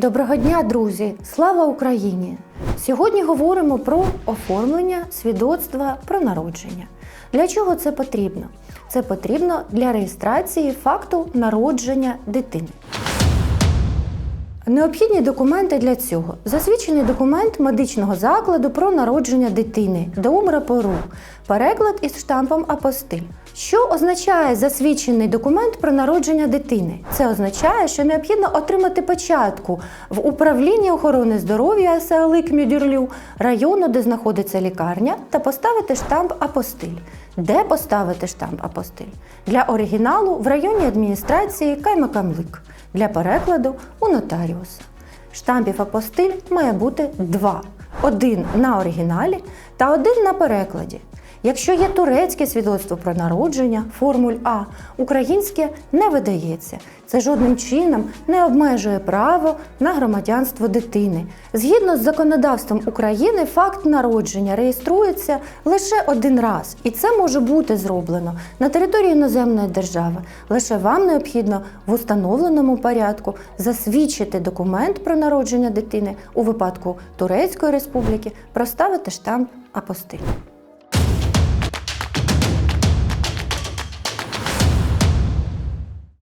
Доброго дня, друзі! Слава Україні! Сьогодні говоримо про оформлення свідоцтва про народження. Для чого це потрібно? Це потрібно для реєстрації факту народження дитини. Необхідні документи для цього: засвідчений документ медичного закладу про народження дитини ДОМРАПОРУ, переклад із штампом апостиль. Що означає засвідчений документ про народження дитини? Це означає, що необхідно отримати початку в управлінні охорони здоров'я селик Мюдюрлю, району, де знаходиться лікарня, та поставити штамп апостиль. Де поставити штамп апостиль? Для оригіналу в районній адміністрації Каймакамлик, для перекладу у нотаріуса. Штампів апостиль має бути два: один на оригіналі та один на перекладі. Якщо є турецьке свідоцтво про народження, формуль А, українське не видається. Це жодним чином не обмежує право на громадянство дитини. Згідно з законодавством України, факт народження реєструється лише один раз, і це може бути зроблено на території іноземної держави. Лише вам необхідно в установленому порядку засвідчити документ про народження дитини у випадку Турецької республіки, проставити штамп апостиль.